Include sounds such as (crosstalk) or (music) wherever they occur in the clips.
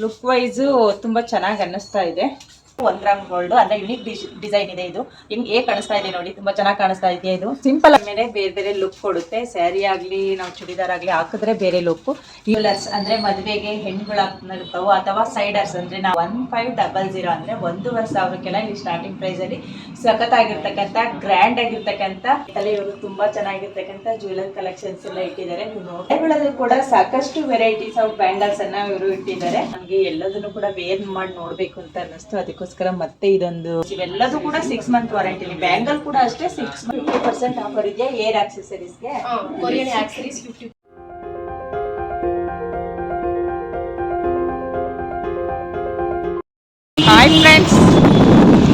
Look wise ತುಂಬ ಚೆನ್ನಾಗಿ ಅನ್ನಿಸ್ತಾ ಇದೆ. ಒನ್ ಗ್ರಾಮ್ ಗೋಲ್ಡ್ ಅಂದ್ರೆ ಯುನಿಕ್ ಡಿಸೈನ್ ಇದೆ ಇದು. ಹಿಂಗ್ ಹೇಗೆ ಕಾಣಿಸ್ತಾ ಇದೆ ನೋಡಿ ತುಂಬಾ ಚೆನ್ನಾಗಿ ಕಾಣಿಸ್ತಾ ಇದೆ. ಇದು ಸಿಂಪಲ್ ಮೇಲೆ ಬೇರೆ ಬೇರೆ ಲುಕ್ ಕೊಡುತ್ತೆ. ಸ್ಯಾರಿ ಆಗ್ಲಿ ನಾವು ಚೂಡಿದಾರ್ ಆಗ್ಲಿ ಹಾಕಿದ್ರೆ ಬೇರೆ ಲುಕ್ ಯೂಲರ್ಸ್ ಅಂದ್ರೆ ಮದುವೆಗೆ ಹೆಣ್ಗಳು ಅಥವಾ ಸೈಡರ್ಸ್ ಅಂದ್ರೆ ನಾವು ಒನ್ ಫೈವ್ ಡಬಲ್ ಜೀರೋ ಅಂದ್ರೆ ಒಂದೂವರೆ ಸಾವಿರಕ್ಕೆಲ್ಲ ಇಲ್ಲಿ ಸ್ಟಾರ್ಟಿಂಗ್ ಪ್ರೈಸ್ ಅಲ್ಲಿ ಸಖತ್ತಾಗಿರ್ತಕ್ಕಂಥ ಗ್ರ್ಯಾಂಡ್ ಆಗಿರ್ತಕ್ಕಂಥ. ತಲೆ ಇವರು ತುಂಬಾ ಚೆನ್ನಾಗಿರ್ತಕ್ಕಂಥ ಜ್ಯುವೆಲರ್ ಕಲೆಕ್ಷನ್ಸ್ ಎಲ್ಲ ಇಟ್ಟಿದ್ದಾರೆ. ನೀವು ನೋಡ್ಕೊಳ್ಳೋದು ಕೂಡ ಸಾಕಷ್ಟು ವೆರೈಟೀಸ್ ಆಫ್ ಬ್ಯಾಂಗಲ್ಸ್ ಅನ್ನ ಇವರು ಇಟ್ಟಿದ್ದಾರೆ. ನಮಗೆ ಎಲ್ಲದನ್ನು ಕೂಡ ವೇರ್ ಮಾಡಿ ನೋಡ್ಬೇಕು ಅಂತ ಅನ್ನಿಸ್ತು. ಅದಕ್ಕೋಸ್ಕರ ಮತ್ತೆ ಇದೊಂದು ಇವೆಲ್ಲದೂ ಕೂಡ ಸಿಕ್ಸ್ ಮಂತ್ ವಾರಂಟಿ ಬ್ಯಾಂಗಲ್ ಕೂಡ ಅಷ್ಟೇ ಸಿಕ್ಸ್ ಫಿಫ್ಟಿ ಪರ್ಸೆಂಟ್ ಆಫರ್ ಇದೆಯಾ hair ಆಕ್ಸೆಸರೀಸ್ಗೆ Korean accessories fifty hi friends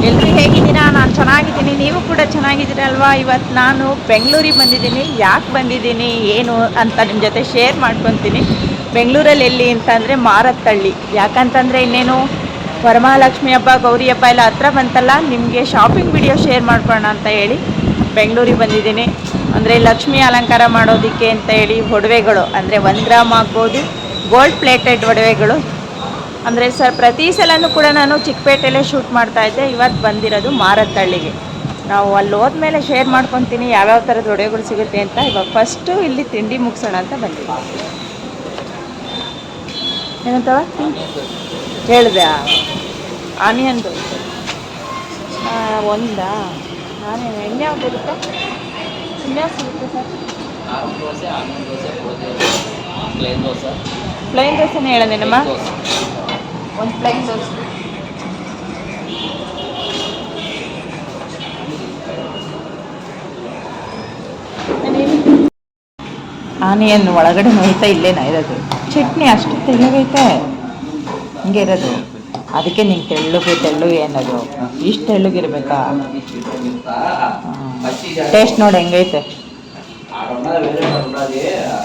ಎಲ್ಲರೂ ಹೇಗಿದ್ದೀರಾ? ನಾನು ಚೆನ್ನಾಗಿದ್ದೀನಿ. ನೀವು ಕೂಡ ಚೆನ್ನಾಗಿದ್ದೀರಲ್ವಾ? ಇವತ್ತು ನಾನು ಬೆಂಗಳೂರಿಗೆ ಬಂದಿದ್ದೀನಿ. ಯಾಕೆ ಬಂದಿದ್ದೀನಿ? ಏನು ಅಂತ ನಿಮ್ಮ ಜೊತೆ ಶೇರ್ ಮಾಡ್ಕೊತೀನಿ. ಬೆಂಗಳೂರಲ್ಲಿ ಎಲ್ಲಿ ಅಂತಂದರೆ ಮಾರತ್ತಳ್ಳಿ ಯಾಕಂತಂದರೆ ಇನ್ನೇನು ವರಮಹಾಲಕ್ಷ್ಮಿ ಹಬ್ಬ, ಗೌರಿ ಹಬ್ಬ ಎಲ್ಲ ಹತ್ರ ಬಂತಲ್ಲ, ನಿಮಗೆ ಶಾಪಿಂಗ್ ವಿಡಿಯೋ ಶೇರ್ ಮಾಡ್ಕೊಳ್ಳೋಣ ಅಂತ ಹೇಳಿ ಬೆಂಗಳೂರಿಗೆ ಬಂದಿದ್ದೀನಿ. ಅಂದರೆ ಲಕ್ಷ್ಮಿ ಅಲಂಕಾರ ಮಾಡೋದಕ್ಕೆ ಅಂತ ಹೇಳಿ ಒಡವೆಗಳು, ಅಂದರೆ ಒಂದು ಗ್ರಾಮ್ ಆಗ್ಬೋದು ಗೋಲ್ಡ್ ಪ್ಲೇಟೆಡ್ ಒಡವೆಗಳು. ಅಂದರೆ ಸರ್ ಪ್ರತಿ ಸಲನೂ ಕೂಡ ನಾನು ಚಿಕ್ಕಪೇಟೆಯಲ್ಲೇ ಶೂಟ್ ಮಾಡ್ತಾ ಇದ್ದೆ. ಇವತ್ತು ಬಂದಿರೋದು ಮಾರತ್ತಳ್ಳಿಗೆ ನಾವು ಅಲ್ಲಿ ಹೋದ್ಮೇಲೆ ಶೇರ್ ಮಾಡ್ಕೊತೀನಿ ಯಾವ್ಯಾವ ಥರದ ಒಡವೆಗಳು ಸಿಗುತ್ತೆ ಅಂತ. ಇವಾಗ ಫಸ್ಟು ಇಲ್ಲಿ ತಿಂಡಿ ಮುಗಿಸೋಣ ಅಂತ ಬಂದಿದ್ದೀನಿ. ಏನಂತವ ಹೇಳಿದೆ. ಆನಿಯನ್ ದೋಸೆ ಒಂದಾ? ಆನಿಯನ್. ಇನ್ಯಾವ್ದು ಇರುತ್ತೆ? ಇನ್ಯಾವ್ದು ಸಿಗುತ್ತೆ ಸರ್. ಪ್ಲೇನ್ ದೋಸೆ ಪ್ಲೈನ್ ದೋಸೆನೇ ಹೇಳನೆನಮ್ಮ ಒಂದು ಪ್ಲೈನ್ ದೋಸೆ. ಆನಿಯನ್ ಒಳಗಡೆ ನೋಯ್ತಾ ಇಲ್ಲೇನಾ ಇರೋದು? ಚಟ್ನಿ ಅಷ್ಟು ತೆಳ್ಳಗೈತೆ. ಹಿಂಗೆ ಇರೋದು. ಅದಕ್ಕೆ ನಿಂಗೆ ತೆಳ್ಳಗೆ, ತೆಳ್ಳು ಏನದು? ಇಷ್ಟು ತೆಳ್ಳಗಿರ್ಬೇಕಾ? ಟೇಸ್ಟ್ ನೋಡಿ ಹೆಂಗೈತೆ.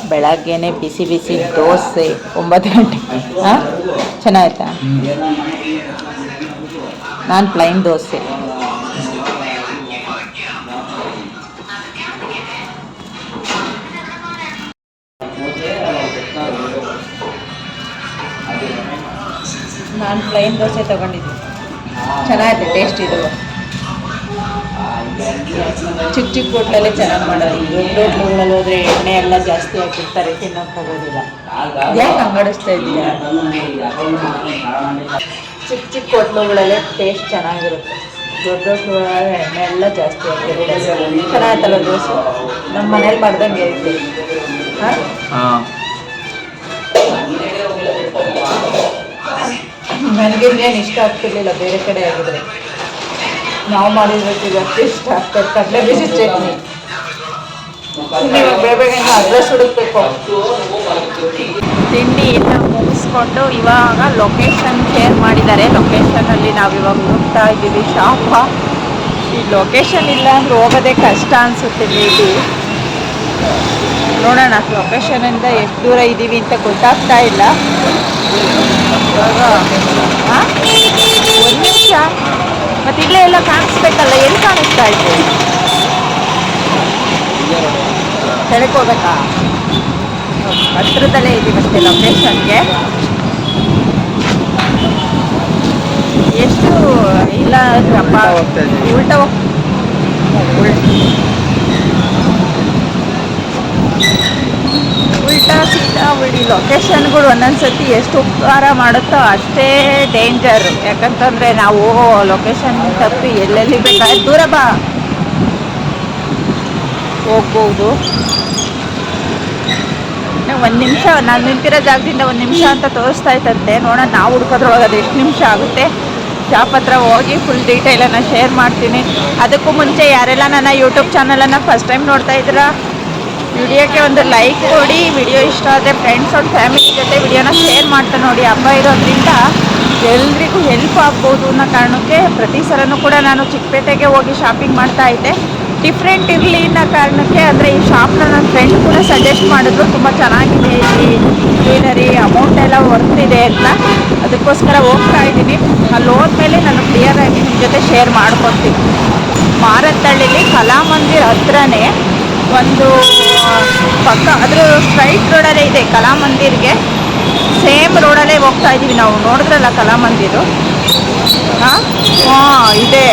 ಬೆಳಗ್ಗೆನೆ ಬಿಸಿ ಬಿಸಿ ದೋಸೆ, ಒಂಬತ್ತು ಗಂಟೆ. ಹಾಂ? ಚೆನ್ನಾಗೈತಾ? ನಾನು ಪ್ಲೈನ್ ದೋಸೆ. ನಾನು ಪ್ಲೈನ್ ದೋಸೆ ತಗೊಂಡಿದ್ದೀನಿ ಚೆನ್ನಾಗಿದೆ ಟೇಸ್ಟ್ ಇದು. ಚಿಕ್ಕ ಚಿಕ್ಕ ಹೋಟ್ಲಲ್ಲಿ ಚೆನ್ನಾಗಿ ಮಾಡೋದು. ದೊಡ್ಡ ಹೋಟ್ಲುಗಳಲ್ಲಿ ಹೋದರೆ ಎಣ್ಣೆ ಎಲ್ಲ ಜಾಸ್ತಿ ಹಾಕಿರ್ತಾರೆ, ತಿನ್ನೋಕೆ ಹೋಗೋದಿಲ್ಲ ಯಾಕೆ ಅಂಗಡಿಸ್ತಾ ಇದೀಯಾ ಚಿಕ್ಕ ಚಿಕ್ಕ ಹೋಟ್ಲುಗಳಲ್ಲೇ ಟೇಸ್ಟ್ ಚೆನ್ನಾಗಿರುತ್ತೆ. ದೊಡ್ಡ ಹೋಟ್ಲುಗಳಲ್ಲಿ ಎಣ್ಣೆ ಎಲ್ಲ ಜಾಸ್ತಿ ಹಾಕಿರ್ತಾರೆ. ಚೆನ್ನಾಗಿತ್ತಲ್ಲ ದೋಸೆ? ನಮ್ಮ ಮನೇಲಿ ಮಾಡ್ದಂಗೆ ಹಾಂ. ಹಾಂ ನನಗೆ ಇನ್ನೇನು ಇಷ್ಟ ಆಗ್ತಿರ್ಲಿಲ್ಲ, ಬೇರೆ ಕಡೆ ಆಗಿದ್ರೆ. ನಾವು ಮಾಡಿದ್ರೆ ಅಷ್ಟು ಇಷ್ಟ ಆಗ್ತದೆ, ಕಡಲೆ ಬಿಸಿ ಚಟ್ನಿ. ಬೇಗ ಅಡ್ರೆಸ್ ತಿಂಡಿ ಎಲ್ಲ ಮುಗಿಸ್ಕೊಂಡು ಇವಾಗ ಲೊಕೇಶನ್ ಶೇರ್ ಮಾಡಿದ್ದಾರೆ. ಲೊಕೇಶನಲ್ಲಿ ಇವಾಗ ಹೋಗ್ತಾ ಇದ್ದೀವಿ ಶಾಪ ಈ ಲೊಕೇಶನ್ ಇಲ್ಲ ಅಂದ್ರೆ ಹೋಗೋದೇ ಕಷ್ಟ ಅನಿಸುತ್ತೆ ಮೇಬಿ ನೋಡೋಣ ಲೊಕೇಶನಿಂದ ಎಷ್ಟು ದೂರ ಇದ್ದೀವಿ ಅಂತ ಗೊತ್ತಾಗ್ತಾ ಇಲ್ಲ? ಒಂದು ನಿಮಿಷ. ಮತ್ತೆ ಇಲ್ಲೇ ಎಲ್ಲ ಕಾಣಿಸ್ಬೇಕಲ್ಲ ಎಲ್ಲಿ ಕಾಣಿಸ್ತಾ ಇದೆ? ಕೆಳಗೆ ಹೋಗ್ಬೇಕಾ ಹತ್ರದಲ್ಲೇ ಇದ್ದೀವಿ ಅಷ್ಟೇ ಲೊಕೇಶನ್ಗೆ ಎಷ್ಟು ಇಲ್ಲ ಅಪ್ಪ. ಹೋಗ್ತಾ ಇದ್ದೀವಿ. ಉಲ್ಟಾ ಹೋಗ್ ಉಲ್- ಉಲ್ಟಾ ಸೀದಾ ಬಿಡಿ ಲೊಕೇಶನ್ಗಳು ಒಂದೊಂದು ಸತಿ ಎಷ್ಟು ಉಪಕಾರ ಮಾಡುತ್ತೋ ಅಷ್ಟೇ ಡೇಂಜರ್ ಯಾಕಂತಂದರೆ ನಾವು ಲೊಕೇಶನ್ ತಪ್ಪಿ ಎಲ್ಲೆಲ್ಲಿ ಬೇಕಾದ್ರೆ ದೂರ ಬಾ. ಹೋಗ್ಬೋದು. ಒಂದು ನಿಮಿಷ, ನಾನು ನಿಂತಿರೋ ಜಾಗದಿಂದ ಒಂದು ನಿಮಿಷ ಅಂತ ತೋರಿಸ್ತಾ ಇತ್ತಂತೆ ನೋಡೋಣ, ನಾವು ಹುಡ್ಕೋದ್ರೊಳಗೆ ಅದು ಎಷ್ಟು ನಿಮಿಷ ಆಗುತ್ತೆ. ಶಾಪ್ ಹತ್ರ ಹೋಗಿ ಫುಲ್ ಡೀಟೇಲನ್ನು ಶೇರ್ ಮಾಡ್ತೀನಿ. ಅದಕ್ಕೂ ಮುಂಚೆ ಯಾರೆಲ್ಲ ನನ್ನ ಯೂಟ್ಯೂಬ್ ಚಾನಲನ್ನು ಫಸ್ಟ್ ಟೈಮ್ ನೋಡ್ತಾ ಇದ್ದೀರಾ ವಿಡಿಯೋಕ್ಕೆ ಒಂದು ಲೈಕ್ ಕೊಡಿ. ವಿಡಿಯೋ ಇಷ್ಟ ಆದರೆ ಫ್ರೆಂಡ್ಸ್ ಅವ್ರ ಫ್ಯಾಮಿಲಿ ಜೊತೆ ವಿಡಿಯೋನ ಶೇರ್ ಮಾಡ್ತಾ ನೋಡಿ. ಹಬ್ಬ ಇರೋದ್ರಿಂದ ಎಲ್ರಿಗೂ ಹೆಲ್ಪ್ ಆಗ್ಬೋದು ಅನ್ನೋ ಕಾರಣಕ್ಕೆ ಪ್ರತಿ ಸಲನೂ ಕೂಡ ನಾನು ಚಿಕ್ಕಪೇಟೆಗೆ ಹೋಗಿ ಶಾಪಿಂಗ್ ಮಾಡ್ತಾ ಇದ್ದೆ. ಡಿಫ್ರೆಂಟ್ ಇರಲಿ ಅನ್ನೋ ಕಾರಣಕ್ಕೆ ಅಂದರೆ ಈ ಶಾಪ್ನ ನನ್ನ ಫ್ರೆಂಡ್ ಕೂಡ ಸಜೆಸ್ಟ್ ಮಾಡಿದ್ರು. ತುಂಬ ಚೆನ್ನಾಗಿದೆ ಇಲ್ಲಿ ಗ್ರೀನರಿ ಅಮೌಂಟ್ ಎಲ್ಲ ವರ್ತ್ ಇದೆ ಅಂತ. ಅದಕ್ಕೋಸ್ಕರ ಹೋಗ್ತಾ ಇದ್ದೀನಿ. ಅಲ್ಲಿ ಹೋದ್ಮೇಲೆ ನಾನು ಕ್ಲಿಯರಾಗಿ ನಿಮ್ಮ ಜೊತೆ ಶೇರ್ ಮಾಡ್ಕೊತೀನಿ ಮಾರತ್ತಳ್ಳಿಲಿ ಕಲಾಮಂದಿರ್ ಹತ್ರನೇ ಒಂದು ಪಕ್ಕ, ಅದ್ರ ಸ್ಟ್ರೈಟ್ ರೋಡಲ್ಲೇ ಇದೆ ಕಲಾಮಂದಿರ್ಗೆ ಸೇಮ್ ರೋಡಲ್ಲೇ ಹೋಗ್ತಾ ಇದೀವಿ ನಾವು, ನೋಡಿದ್ರಲ್ಲ ಕಲಾಮಂದಿರು ಹಾಂ? ಹಾಂ, ಇದೆ.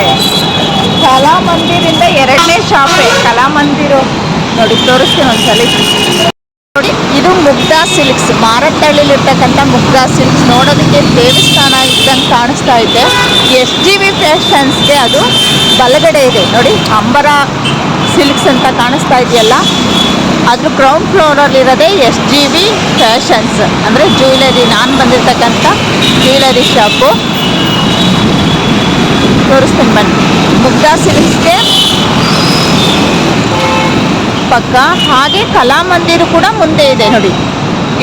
ಕಲಾಮಂದಿರಿಂದ ಎರಡನೇ ಶಾಪೇ ಕಲಾಮಂದಿರು ನೋಡಿ, ತೋರಿಸ್ತೀನಿ ಒಂದ್ಸಲಿ. ನೋಡಿ, ಇದು ಮುಗ್ಧಾ ಸಿಲ್ಕ್ಸ್ ಮಾರತ್ತಳ್ಳಿಲಿರ್ತಕ್ಕಂಥ ಮುಗ್ಧಾ ಸಿಲ್ಕ್ಸ್. ನೋಡೋದಕ್ಕೆ ದೇವಸ್ಥಾನ ಇದ್ದಂಗೆ ಕಾಣಿಸ್ತಾ ಇದೆ. ಎಸ್ ಜಿ ವಿ ಫ್ಯಾಷನ್ಸ್ಗೆ ಅದು ಬಲಗಡೆ ಇದೆ. ನೋಡಿ, ಅಂಬರ ಸಿಲ್ಕ್ಸ್ ಅಂತ ಕಾಣಿಸ್ತಾ ಇದೆಯಲ್ಲ? ಅದ್ರ ಗ್ರೌಂಡ್ ಫ್ಲೋರಲ್ಲಿರೋದೇ ಎಸ್ ಜಿ ಬಿ ಫ್ಯಾಷನ್ಸ್. ಅಂದರೆ ಜ್ಯುವೆಲರಿ, ನಾನು ಬಂದಿರ್ತಕ್ಕಂಥ ಜ್ಯುವೆಲರಿ ಶಾಪು. ತೋರಿಸ್ತೀನಿ ಬನ್ನಿ. ಮುಗ್ಧಾ ಸಿಲ್ಕ್ಸ್ಗೆ ಪಕ್ಕ. ಹಾಗೆ ಕಲಾಮಂದಿರು ಕೂಡ ಮುಂದೆ ಇದೆ ನೋಡಿ.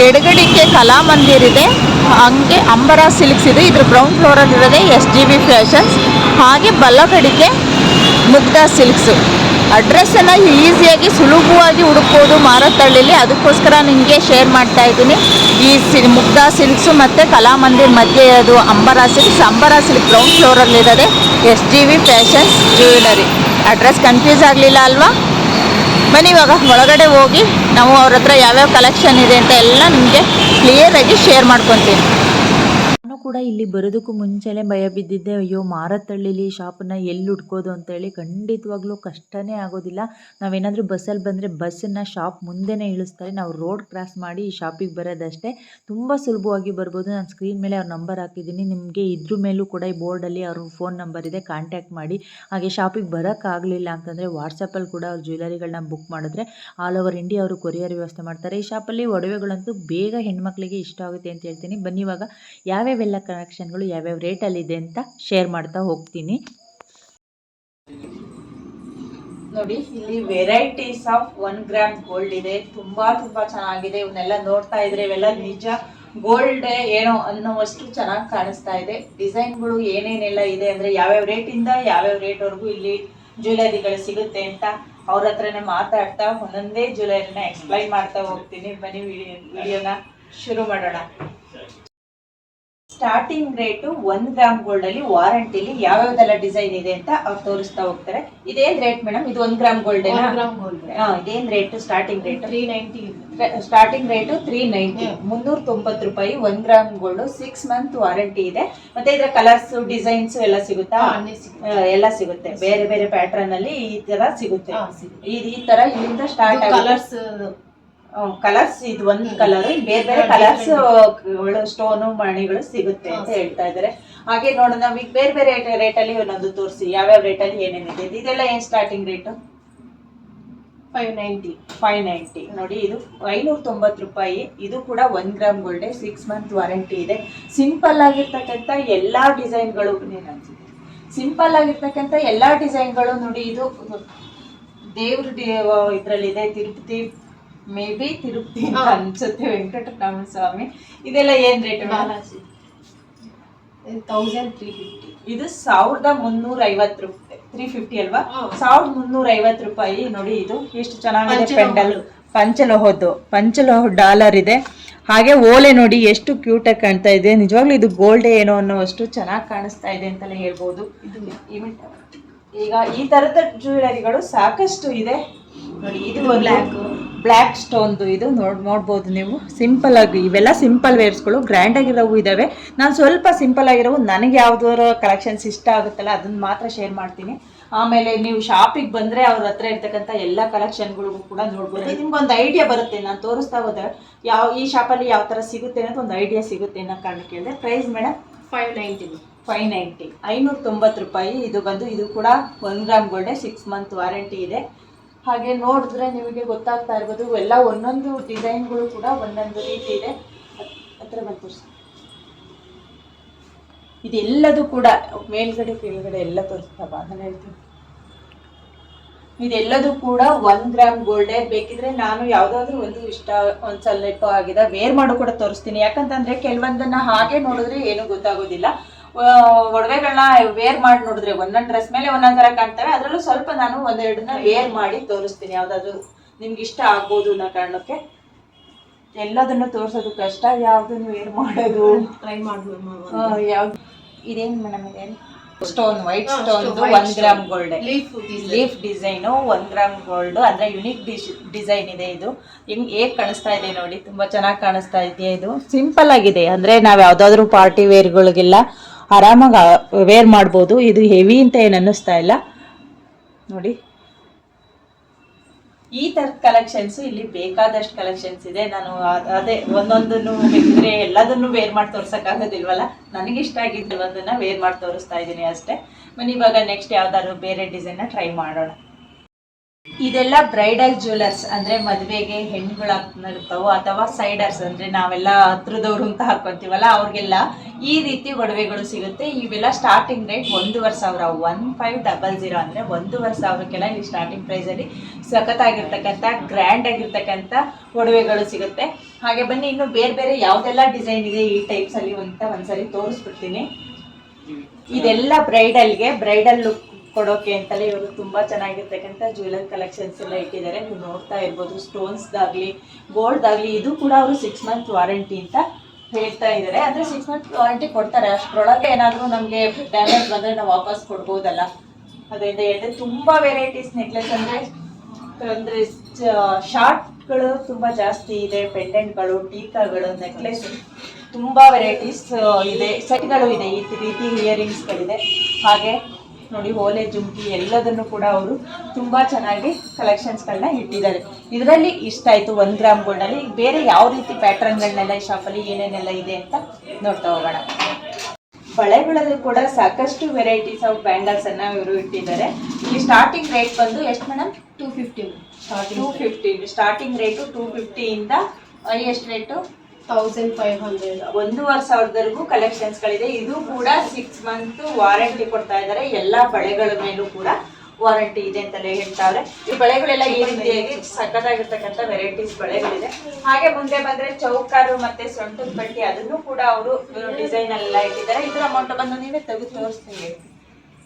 ಎಡಗಡಿಗೆ ಕಲಾಮಂದಿರ್ ಇದೆ. ಹಂಗೆ ಅಂಬರ ಸಿಲ್ಕ್ಸ್ ಇದೆ. ಇದ್ರ ಗ್ರೌಂಡ್ ಫ್ಲೋರಲ್ಲಿ ಇರೋದೇ ಎಸ್ ಜಿ ಬಿ ಫ್ಯಾಷನ್ಸ್. ಹಾಗೆ ಬಲಗಡಿಗೆ ಮುಗ್ಧಾ ಸಿಲ್ಕ್ಸು. ಅಡ್ರೆಸ್ಸನ್ನು ಈಸಿಯಾಗಿ ಸುಲಭವಾಗಿ ಹುಡುಕ್ಬೋದು ಮಾರತ್ತಳ್ಳಿಲಿ ಅದಕ್ಕೋಸ್ಕರ ನಿಮಗೆ ಶೇರ್ ಮಾಡ್ತಾ ಇದ್ದೀನಿ. ಈ ಸಿ, ಮುಗ್ಧಾ ಸಿಲ್ಕ್ಸು ಮತ್ತು ಕಲಾಮಂದಿರ್ ಮಧ್ಯೆ ಅದು Ambara silks Ambara silk ground S G V fashions jewellery address confuse ಆಗಲಿಲ್ಲ ಅಲ್ವಾ? ಬನ್ನಿ ಇವಾಗ ಒಳಗಡೆ ಹೋಗಿ. ನಾವು ಅವ್ರ ಹತ್ರ ಯಾವ್ಯಾವ ಕಲೆಕ್ಷನ್ ಇದೆ ಅಂತ ಎಲ್ಲ ನಿಮಗೆ ಕ್ಲಿಯರಾಗಿ ಶೇರ್ ಮಾಡ್ಕೊತೀನಿ. ಕೂಡ ಇಲ್ಲಿ ಬರೋದಕ್ಕೂ ಮುಂಚೆನೇ ಭಯ ಬಿದ್ದಿದ್ದೆ. ಅಯ್ಯೋ ಮಾರತ್ತಳ್ಳಿಲಿ ಶಾಪನ್ನ ಎಲ್ಲಿ ಹುಡ್ಕೋದು ಅಂತೇಳಿ ಖಂಡಿತವಾಗ್ಲೂ ಕಷ್ಟನೇ ಆಗೋದಿಲ್ಲ. ನಾವೇನಾದರೂ ಬಸ್ಸಲ್ಲಿ ಬಂದರೆ ಬಸ್ಸನ್ನು ಶಾಪ್ ಮುಂದೆನೇ ಇಳಿಸ್ತಾರೆ. ನಾವು ರೋಡ್ ಕ್ರಾಸ್ ಮಾಡಿ ಈ ಶಾಪಿಗೆ ಬರೋದಷ್ಟೇ. ತುಂಬ ಸುಲಭವಾಗಿ ಬರ್ಬೋದು. ನಾನು ಸ್ಕ್ರೀನ್ ಮೇಲೆ ಅವ್ರ ನಂಬರ್ ಹಾಕಿದ್ದೀನಿ. ನಿಮಗೆ ಇದ್ರ ಮೇಲೂ ಕೂಡ ಈ ಬೋರ್ಡಲ್ಲಿ ಅವ್ರ ಫೋನ್ ನಂಬರ್ ಇದೆ. ಕಾಂಟ್ಯಾಕ್ಟ್ ಮಾಡಿ. ಹಾಗೆ ಶಾಪಿಗೆ ಬರೋಕ್ಕಾಗಲಿಲ್ಲ ಅಂತಂದರೆ ವಾಟ್ಸಪ್ಪಲ್ಲಿ ಕೂಡ ಅವ್ರ ಜ್ಯುವೆಲರಿಗಳನ್ನ ಬುಕ್ ಮಾಡಿದ್ರೆ ಆಲ್ ಓವರ್ ಇಂಡಿಯಾ ಅವರು ಕೊರಿಯರ್ ವ್ಯವಸ್ಥೆ ಮಾಡ್ತಾರೆ. ಈ ಶಾಪಲ್ಲಿ ಒಡವೆಗಳಂತೂ ಬೇಗ ಹೆಣ್ಮಕ್ಳಿಗೆ ಇಷ್ಟ ಆಗುತ್ತೆ ಅಂತ ಹೇಳ್ತೀನಿ. ಬನ್ನಿ ಇವಾಗ ಯಾವ್ಯಾವೆಲ್ಲ ಕಲೆಕ್ಷನ್ಗಳು ಯಾವ್ಯಾವ ರೇಟಲ್ಲಿದೆ ಅಂತ ಶೇರ್ ಮಾಡ್ತಾ ಹೋಗ್ತೀನಿ. ನೋಡಿ, ಇಲ್ಲಿ varieties of one gram gold ಇದೆ. ತುಂಬಾ ತುಂಬಾ ಚೆನ್ನಾಗಿದೆ. ಇವನ್ನೆಲ್ಲ ನೋಡ್ತಾ ಇದ್ರೆ ಇವೆಲ್ಲ ನಿಜ ಗೋಲ್ಡ್ ಏನೋ ಅನ್ನೋವಷ್ಟು ಚೆನ್ನಾಗಿ ಕಾಣಿಸ್ತಾ ಇದೆ. ಡಿಸೈನ್ಗಳು ಏನೇನೆಲ್ಲ ಇದೆ ಅಂದ್ರೆ ಯಾವ್ಯಾವ ರೇಟಿಂದ ಯಾವ್ಯಾವ ರೇಟ್ವರೆಗೂ ಇಲ್ಲಿ ಜ್ಯುವೆಲರಿಗಳು ಸಿಗುತ್ತೆ ಅಂತ ಅವ್ರ ಹತ್ರನೇ ಮಾತಾಡ್ತಾ ಒಂದೊಂದೇ ಜ್ಯುವೆಲರಿನ ಎಕ್ಸ್ಪ್ಲೈನ್ ಮಾಡ್ತಾ ಹೋಗ್ತೀನಿ. ಬನ್ನಿ ವಿಡಿಯೋನ ಶುರು ಮಾಡೋಣ. Starting rate one gram gold ಅಲ್ಲಿ ವಾರಂಟಿಲಿ ಯಾವ್ಯಾವ್ದೆಲ್ಲ ಡಿಸೈನ್ ಇದೆ ಅಂತ ಅವ್ರು ತೋರಿಸ್ತಾ ಹೋಗ್ತಾರೆ. ಇದೇನ್ ರೇಟ್ ಮೇಡಮ್ ಇದು ಒಂದ್ ಗ್ರಾಮ್ ಗೋಲ್ಡ್. ಇದೇನ್ rate starting rate three ninety starting rate three ninety ಮುನ್ನೂರ ತೊಂಬತ್ತು ರೂಪಾಯಿ ಒಂದ್ gram gold six month warranty ಇದೆ. ಮತ್ತೆ ಇದ್ರ ಕಲರ್ಸ್ ಡಿಸೈನ್ಸ್ ಎಲ್ಲ ಸಿಗುತ್ತಾ. ಎಲ್ಲ ಸಿಗುತ್ತೆ. ಬೇರೆ ಬೇರೆ ಪ್ಯಾಟರ್ನ್ ಅಲ್ಲಿ ಈ ತರ ಸಿಗುತ್ತೆ. ಈ ತರ ಇಲ್ಲಿಂದ ಸ್ಟಾರ್ಟ್ ಕಲರ್ಸ್ ಕಲರ್ಸ್ ಇದು ಒಂದ್ ಕಲರ್ ಬೇರೆ ಬೇರೆ ಕಲರ್ಸ್ ಸ್ಟೋನು ಮಣಿಗಳು ಸಿಗುತ್ತೆ ಅಂತ ಹೇಳ್ತಾ ಇದಾರೆ. ಹಾಗೆ ನೋಡೋಣ ನಮಗೆ ಬೇರೆ ಬೇರೆ ರೇಟ್ ಅಲ್ಲಿ ಒಂದೊಂದು ತೋರಿಸಿ. ಯಾವ್ಯಾವ ರೇಟ್ ಅಲ್ಲಿ ಏನೇನಿದೆ ಇದೆಲ್ಲ ಏನ್ starting rate five ninety five ninety ನೋಡಿ ಇದು ಐನೂರ ತೊಂಬತ್ತು ರೂಪಾಯಿ. ಇದು ಕೂಡ one gram gold six month warranty ಇದೆ. ಸಿಂಪಲ್ ಆಗಿರ್ತಕ್ಕಂಥ ಎಲ್ಲಾ ಡಿಸೈನ್ಗಳು ಸಿಂಪಲ್ ಆಗಿರ್ತಕ್ಕಂಥ ಎಲ್ಲಾ ಡಿಸೈನ್ಗಳು ನೋಡಿ ಇದು ದೇವ್ರ ಇದ್ರಲ್ಲಿದೆ. ತಿರುಪತಿ ಮೇ ಬಿ ತಿರುಪತಿ ಅಂತ ಅನ್ಸುತ್ತೆ ವೆಂಕಟರಮಣ ಸ್ವಾಮಿ ಇದೆಲ್ಲ ಏನ್ rate Balaji. Thousand three fifty ಇದು ಸಾವಿರದ ಮುನ್ನೂರ ಐವತ್ತು ರೂಪಾಯಿ. ತ್ರೀ ಫಿಫ್ಟಿ ಅಲ್ವಾ. ಸಾವಿರದ ಮುನ್ನೂರ ಐವತ್ತು ರೂಪಾಯಿ. ನೋಡಿ ಇದು ಎಷ್ಟು ಚೆನ್ನಾಗಿದೆ. ಪೆಂಡಲ್. ಪಂಚಲೋಹದ್ದು. ಪಂಚಲೋಹ ಡಾಲರ್ ಇದೆ. ಹಾಗೆ ಓಲೆ ನೋಡಿ ಎಷ್ಟು ಕ್ಯೂಟ್ ಆಗಿ ಕಾಣ್ತಾ ಇದೆ. ನಿಜವಾಗ್ಲೂ ಇದು ಗೋಲ್ಡ್ ಏನೋ ಅನ್ನೋ ಅಷ್ಟು ಚೆನ್ನಾಗಿ ಕಾಣಿಸ್ತಾ ಇದೆ ಅಂತಲೇ ಹೇಳ್ಬೋದು. ಇದು ಈಗ ಈ ತರದ ಜ್ಯುವೆಲರಿಗಳು ಸಾಕಷ್ಟು ಇದೆ. ನೋಡಿ ಇದು ಬ್ಲ್ಯಾಕ್ ಬ್ಲ್ಯಾಕ್ ಸ್ಟೋನ್ದು ಇದು ನೋಡ್ ನೋಡ್ಬೋದು ನೀವು. ಸಿಂಪಲ್ ಆಗಿ ಇವೆಲ್ಲ ಸಿಂಪಲ್ ವೇರ್ಸ್ಗಳು ಗ್ರ್ಯಾಂಡ್ ಆಗಿರೋವು ಇದಾವೆ. ನಾನು ಸ್ವಲ್ಪ ಸಿಂಪಲ್ ಆಗಿರೋವು ನನಗೆ ಯಾವ್ದಾರ ಕಲೆಕ್ಷನ್ಸ್ ಇಷ್ಟ ಆಗುತ್ತಲ್ಲ ಅದನ್ನ ಮಾತ್ರ ಶೇರ್ ಮಾಡ್ತೀನಿ. ಆಮೇಲೆ ನೀವು ಶಾಪಿಗೆ ಬಂದ್ರೆ ಅವ್ರ ಹತ್ರ ಇರ್ತಕ್ಕಂಥ ಎಲ್ಲ ಕಲೆಕ್ಷನ್ಗಳಿಗೂ ಕೂಡ ನೋಡ್ಬೋದು. ನಿಮ್ಗೆ ಒಂದು ಐಡಿಯಾ ಬರುತ್ತೆ ನಾನು ತೋರಿಸ್ತಾ ಹೋದ್ರೆ. ಯಾವ ಈ ಶಾಪಲ್ಲಿ ಯಾವ ಥರ ಸಿಗುತ್ತೆ ಅನ್ನೋದು ಒಂದು ಐಡಿಯಾ ಸಿಗುತ್ತೆ ಅನ್ನೋ ಕಾರಣಕ್ಕೆ ಹೇಳಿದೆ price madam five ninety five ninety ಐನೂರ ತೊಂಬತ್ತು ರೂಪಾಯಿ. ಇದು ಬಂದು ಇದು ಕೂಡ ಒನ್ ಗ್ರಾಮ್ ಗೋಲ್ಡೆ ಸಿಕ್ಸ್ ಮಂತ್ ವಾರಂಟಿ ಇದೆ. ಹಾಗೆ ನೋಡಿದ್ರೆ ನಿಮಗೆ ಗೊತ್ತಾಗ್ತಾ ಇರ್ಬೋದು ಎಲ್ಲ ಒಂದೊಂದು ಡಿಸೈನ್ಗಳು ಕೂಡ ಒಂದೊಂದು ರೀತಿ ಇದೆ. ಹತ್- ಹತ್ರ ಬಂತು. ಇದೆಲ್ಲದೂ ಕೂಡ ಮೇಲ್ಗಡೆ, ಕೆಳಗಡೆ ಎಲ್ಲ ತೋರಿಸ್ತಾವ ನಾನು ಹೇಳ್ತೀನಿ. ಇದೆಲ್ಲದೂ ಕೂಡ ಒನ್ ಗ್ರಾಮ್ ಗೋಲ್ಡೆ ಬೇಕಿದ್ರೆ ನಾನು ಯಾವ್ದಾದ್ರು ಒಂದು ಇಷ್ಟ, ಒಂದ್ ಸ್ವಲ್ಪ ಆಗಿದೆ ವೇರ್ ಮಾಡು ಕೂಡ ತೋರಿಸ್ತೀನಿ. ಯಾಕಂತಂದ್ರೆ ಕೆಲವೊಂದನ್ನ ಹಾಗೆ ನೋಡಿದ್ರೆ ಏನು ಗೊತ್ತಾಗೋದಿಲ್ಲ. ಒಡವೆಗಳನ್ನ ವೇರ್ ಮಾಡಿ ನೋಡಿದ್ರೆ ಒಂದೊಂದು ಡ್ರೆಸ್ ಮೇಲೆ ಒಂದೊಂದ್ ತರ ಕಾಣ್ತವೆ. ಅದರಲ್ಲೂ ಸ್ವಲ್ಪ ನಾನು ಒಂದೆರಡನ್ನ ವೇರ್ ಮಾಡಿ ತೋರಿಸ್ತೀನಿ. ಯಾವ್ದಾದ್ರು ನಿಮ್ಗೆ ಇಷ್ಟ ಆಗ್ಬೋದು ಅನ್ನೋ ಕಾರಣಕ್ಕೆ. ಎಲ್ಲದನ್ನು ತೋರಿಸೋದು ಕಷ್ಟ. ಯಾವ್ದು ವೇರ್ ಮಾಡೋದು? ಟ್ರೈ ಮಾಡ್ಬೋದು ಯಾವ್ದು? ಇದೇನು ಮೇಡಮ್ ಇದೇನು ಸ್ಟೋನ್ ವೈಟ್ ಸ್ಟೋನ್ ಒಂದ್ gram gold leaf design one gram gold ಅಂದ್ರೆ ಯುನಿಕ್ ಡಿಸೈನ್ ಇದೆ ಇದು. ಹೆಂಗ್ ಹೇಗ್ ಕಾಣಿಸ್ತಾ ಇದೆ ನೋಡಿ. ತುಂಬಾ ಚೆನ್ನಾಗಿ ಕಾಣಿಸ್ತಾ ಇದೆಯಾ ಇದು? ಸಿಂಪಲ್ ಆಗಿದೆ. ಅಂದ್ರೆ ನಾವ್ ಯಾವ್ದಾದ್ರು ಪಾರ್ಟಿ ವೇರ್ಗಳಿಗೆಲ್ಲ ಆರಾಮಾಗಿ ವೇರ್ ಮಾಡ್ಬೋದು. ಇದು ಹೆವಿ ಅಂತ ಏನು ಅನ್ನಿಸ್ತಾ ಇಲ್ಲ. ನೋಡಿ. ಈ ಥರದ ಕಲೆಕ್ಷನ್ಸು ಇಲ್ಲಿ ಬೇಕಾದಷ್ಟು ಕಲೆಕ್ಷನ್ಸ್ ಇದೆ. ನಾನು ಅದೇ ಒಂದೊಂದನ್ನು ಬೇಕಿದ್ರೆ ಎಲ್ಲದನ್ನು ವೇರ್ ಮಾಡಿ ತೋರ್ಸೋಕ್ಕಾಗೋದಿಲ್ವಲ್ಲ? ನನಗಿಷ್ಟ ಆಗಿದ್ದು ಒಂದನ್ನು ವೇರ್ ಮಾಡಿ ತೋರಿಸ್ತಾ ಇದ್ದೀನಿ ಅಷ್ಟೇ. ಬನ್ನಿ, ಇವಾಗ ನೆಕ್ಸ್ಟ್ ಯಾವ್ದಾದ್ರು ಬೇರೆ ಡಿಸೈನ್ನ ಟ್ರೈ ಮಾಡೋಣ. ಇದೆಲ್ಲ ಬ್ರೈಡಲ್ ಜ್ಯುವೆಲರ್ಸ್ ಅಂದ್ರೆ ಮದುವೆಗೆ ಹೆಣ್ಗಳು ಅಥವಾ ಸೈಡರ್ಸ್, ಅಂದ್ರೆ ನಾವೆಲ್ಲ ಹತ್ರದವ್ರು ಅಂತ ಹಾಕೊಂತೀವಲ್ಲ, ಅವ್ರಿಗೆಲ್ಲ ಈ ರೀತಿ ಒಡವೆಗಳು ಸಿಗುತ್ತೆ. ಇವೆಲ್ಲ ಸ್ಟಾರ್ಟಿಂಗ್ ರೇಟ್ ಒಂದೂವರೆ ಸಾವಿರ ಒನ್ ಫೈವ್ ಡಬಲ್ ಜೀರೋ ಅಂದ್ರೆ ಒಂದೂವರೆ ಸಾವಿರಕ್ಕೆಲ್ಲ ಇಲ್ಲಿ ಸ್ಟಾರ್ಟಿಂಗ್ ಪ್ರೈಸ್ ಅಲ್ಲಿ ಸಖತ್ತಾಗಿರ್ತಕ್ಕಂಥ ಗ್ರ್ಯಾಂಡ್ ಆಗಿರ್ತಕ್ಕಂಥ ಒಡವೆಗಳು ಸಿಗುತ್ತೆ. ಹಾಗೆ ಬನ್ನಿ, ಇನ್ನು ಬೇರೆ ಬೇರೆ ಯಾವ್ದೆಲ್ಲ ಡಿಸೈನ್ ಇದೆ ಈ ಟೈಪ್ಸ್ ಅಲ್ಲಿ ಅಂತ ಒಂದ್ಸರಿ ತೋರಿಸ್ಬಿಡ್ತೀನಿ. ಇದೆಲ್ಲ ಬ್ರೈಡಲ್ಗೆ ಬ್ರೈಡಲ್ ಲುಕ್ ಕೊಡೋಕೆ ಅಂತಲೇ ಇವರು ತುಂಬಾ ಚೆನ್ನಾಗಿರ್ತಕ್ಕಂಥ ಜ್ಯುವೆಲರ್ ಕಲೆಕ್ಷನ್ಸ್ ಎಲ್ಲ ಇಟ್ಟಿದ್ದಾರೆ. ನೀವು ನೋಡ್ತಾ ಇರ್ಬೋದು ಸ್ಟೋನ್ಸ್ದಾಗ್ಲಿ ಗೋಲ್ಡ್ದಾಗ್ಲಿ ಇದು ಕೂಡ ಅವರು ಸಿಕ್ಸ್ ಮಂತ್ ವಾರಂಟಿ ಅಂತ ಹೇಳ್ತಾ ಇದ್ದಾರೆ. ಅಂದರೆ ಸಿಕ್ಸ್ ಮಂತ್ ವಾರಂಟಿ ಕೊಡ್ತಾರೆ. ಅಷ್ಟರೊಳಗೆ ಏನಾದರೂ ನಮಗೆ ಡ್ಯಾಮೇಜ್ ಬಂದ್ರೆ ನಾವು ವಾಪಸ್ ಕೊಡ್ಬೋದಲ್ಲ. ಅದರಿಂದ ಹೇಳಿದ್ರೆ ತುಂಬಾ ವೆರೈಟೀಸ್ ನೆಕ್ಲೆಸ್ ಅಂದ್ರೆ ಅಂದ್ರೆ ಶಾರ್ಟ್ಗಳು ತುಂಬಾ ಜಾಸ್ತಿ ಇದೆ ಪೆಂಡೆಂಟ್ಗಳು ಟೀಕಾಗಳು ನೆಕ್ಲೆಸ್ ತುಂಬಾ ವೆರೈಟೀಸ್ ಇದೆ. ಸೆಟ್ಗಳು ಇದೆ, ಈ ರೀತಿ ಇಯರಿಂಗ್ಸ್ಗಳಿದೆ ಹಾಗೆ ನೋಡಿ ಓಲೆ ಜುಮ್ಕಿ ಎಲ್ಲದನ್ನು ಕೂಡ ಅವರು ತುಂಬಾ ಚೆನ್ನಾಗಿ ಕಲೆಕ್ಷನ್ಸ್ಗಳನ್ನ ಇಟ್ಟಿದ್ದಾರೆ. ಇದರಲ್ಲಿ ಇಷ್ಟ ಆಯ್ತು ಒಂದು ಗ್ರಾಮ್ ಗೋಲ್ಡಲ್ಲಿ ಬೇರೆ ಯಾವ ರೀತಿ ಪ್ಯಾಟ್ರನ್ಗಳನ್ನೆಲ್ಲ ಈ ಶಾಪಲ್ಲಿ ಏನೇನೆಲ್ಲ ಇದೆ ಅಂತ ನೋಡ್ತಾ ಹೋಗೋಣ. ಬಳೆಗಳಲ್ಲೂ ಕೂಡ ಸಾಕಷ್ಟು ವೆರೈಟೀಸ್ ಆಫ್ ಬ್ಯಾಂಗಲ್ಸ್ ಅನ್ನ ಇವರು ಇಟ್ಟಿದ್ದಾರೆ. ಇಲ್ಲಿ ಸ್ಟಾರ್ಟಿಂಗ್ ರೇಟ್ ಬಂದು ಎಷ್ಟು madam two fifty two fifty starting rate two ಫಿಫ್ಟಿಯಿಂದ ಎಷ್ಟು ರೇಟು ತೌಸಂಡ್ ಫೈವ್ ಹಂಡ್ರೆಡ್ ಒಂದೂವರೆ ಸಾವಿರದವರೆಗೂ ಕಲೆಕ್ಷನ್ಸ್ ಗಳಿದೆ. ಇದು ಕೂಡ ಸಿಕ್ಸ್ ಮಂತ್ ವಾರಂಟಿ ಕೊಡ್ತಾ ಇದ್ದಾರೆ. ಎಲ್ಲಾ ಬಳೆಗಳ ಮೇಲೂ ಕೂಡ ವಾರಂಟಿ ಇದೆ ಅಂತಲೇ ಹೇಳ್ತಾವ್ರೆ ಈ ಬಳೆಗಳೆಲ್ಲ ಈ ರೀತಿಯಾಗಿ ಸಖತ್ತಾಗಿರ್ತಕ್ಕಂಥ ವೆರೈಟೀಸ್ ಬಳೆಗಳಿದೆ. ಹಾಗೆ ಮುಂದೆ ಬಂದ್ರೆ ಚೌಕಾರು ಮತ್ತೆ ಸೊಂಟದ ಬಟ್ಟೆ ಅದನ್ನು ಕೂಡ ಅವರು ಡಿಸೈನ್ ಎಲ್ಲ ಇಟ್ಟಿದ್ದಾರೆ. ಇದ್ರ ಅಮೌಂಟ್ ಬಂದು ನೀವೇ ತೆಗೆದು ತೋರಿಸ್ತೀನಿ.